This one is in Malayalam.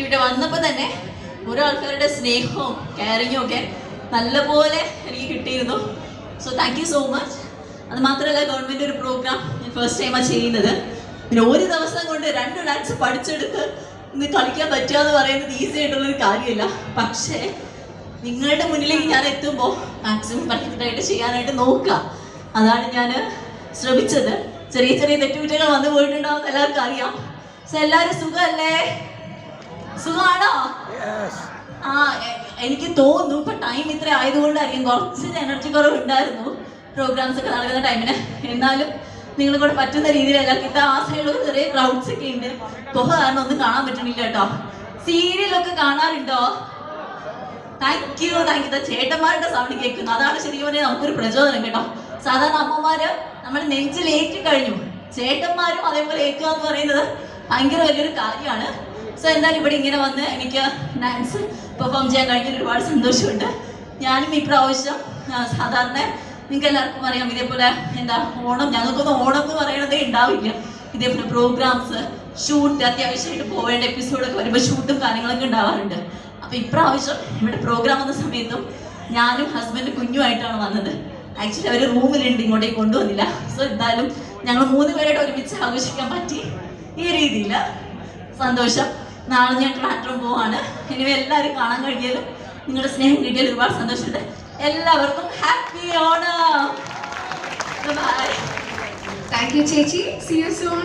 ഇവിടെ വന്നപ്പോൾ തന്നെ ഓരോ ആൾക്കാരുടെ സ്നേഹവും കെയറിങ്ങും ഒക്കെ നല്ലപോലെ എനിക്ക് കിട്ടിയിരുന്നു. So thank you so much അത് മാത്രമല്ല ഗവൺമെന്റ് ഒരു പ്രോഗ്രാം ഞാൻ ഫസ്റ്റ് ടൈമാണ് ചെയ്യുന്നത്. പിന്നെ ഒരു ദിവസം കൊണ്ട് രണ്ട് ഡാൻസ് പഠിച്ചെടുത്ത് ഇന്ന് കളിക്കാൻ പറ്റുക എന്ന് പറയുന്നത് ഈസി ആയിട്ടുള്ളൊരു കാര്യമില്ല. പക്ഷേ നിങ്ങളുടെ മുന്നിലേക്ക് ഞാൻ എത്തുമ്പോൾ മാക്സിമം പെർഫെക്റ്റ് ആയിട്ട് ചെയ്യാനായിട്ട് നോക്കുക. അതാണ് ഞാൻ ശ്രമിച്ചത്. ചെറിയ ചെറിയ തെറ്റുകുറ്റങ്ങൾ വന്നു പോയിട്ടുണ്ടാവും എല്ലാവർക്കും അറിയാം. സോ എല്ലാവരും സുഖമല്ലേ? സുഖമാണോ? ആ എനിക്ക് തോന്നുന്നു ഇപ്പൊ ടൈം ഇത്ര ആയതുകൊണ്ടായിരിക്കും കുറച്ച് എനർജി കുറവ് ഉണ്ടായിരുന്നു പ്രോഗ്രാംസ് ഒക്കെ നടക്കുന്ന ടൈമിന് എന്നാലും നിങ്ങളെ കൂടെ പറ്റുന്ന രീതിയിലല്ല എല്ലാവർക്കും ഇത്ര ആ സൈഡിലൊക്കെ ചെറിയ ക്രൗഡ്സ് ഒക്കെ ഉണ്ട്. പുക കാരണം ഒന്നും കാണാൻ പറ്റണില്ല കേട്ടോ. സീരിയലൊക്കെ കാണാറുണ്ടോ? താങ്ക് യു താങ്ക് യു ചേട്ടന്മാരുടെ സൗണ്ട് കേൾക്കുന്നു. അതാണ് ശരിക്കും പറഞ്ഞാൽ നമുക്കൊരു പ്രചോദനം കേട്ടോ. സാധാരണ അമ്മമാര് നമ്മൾ നെഞ്ചിലേറ്റ് കഴിഞ്ഞു. ചേട്ടന്മാരും അതേപോലെ ഏൽക്കുക എന്ന് പറയുന്നത് ഭയങ്കര വലിയൊരു കാര്യമാണ്. സോ എന്തായാലും ഇവിടെ ഇങ്ങനെ വന്ന് എനിക്ക് ഡാൻസ് പെർഫോം ചെയ്യാൻ കഴിഞ്ഞാൽ ഒരുപാട് സന്തോഷമുണ്ട്. ഞാനും ഈ പ്രാവശ്യം സാധാരണ നിങ്ങൾക്ക് എല്ലാവർക്കും അറിയാം ഇതേപോലെ എന്താ ഓണം ഞങ്ങൾക്കൊന്നും ഓണം എന്ന് പറയണതേ ഉണ്ടാവില്ല. ഇതേപോലെ പ്രോഗ്രാംസ് ഷൂട്ട് അത്യാവശ്യമായിട്ട് പോവേണ്ട എപ്പിസോഡൊക്കെ വരുമ്പോൾ ഷൂട്ടും കാര്യങ്ങളൊക്കെ ഉണ്ടാവാറുണ്ട്. അപ്പോൾ ഇപ്രാവശ്യം ഇവിടെ പ്രോഗ്രാം വന്ന സമയത്തും ഞാനും ഹസ്ബൻഡ് കുഞ്ഞുമായിട്ടാണ് വന്നത്. ആക്ച്വലി അവർ റൂമിലുണ്ട് ഇങ്ങോട്ടേക്ക് കൊണ്ടുവന്നില്ല. സോ എന്തായാലും ഞങ്ങൾ മൂന്ന് പേരായിട്ട് ഒരുമിച്ച് ആഘോഷിക്കാൻ പറ്റി. ഈ രീതിയിൽ സന്തോഷം. നാളെ ഞാൻ ട്രാക്ടറും പോവാണ്. ഇനി എല്ലാവരും കാണാൻ കഴിഞ്ഞാലും നിങ്ങളുടെ സ്നേഹം കിട്ടിയാൽ ഒരുപാട് സന്തോഷമുണ്ട്. എല്ലാവർക്കും happy Onam bye thank you ചേച്ചി. See you soon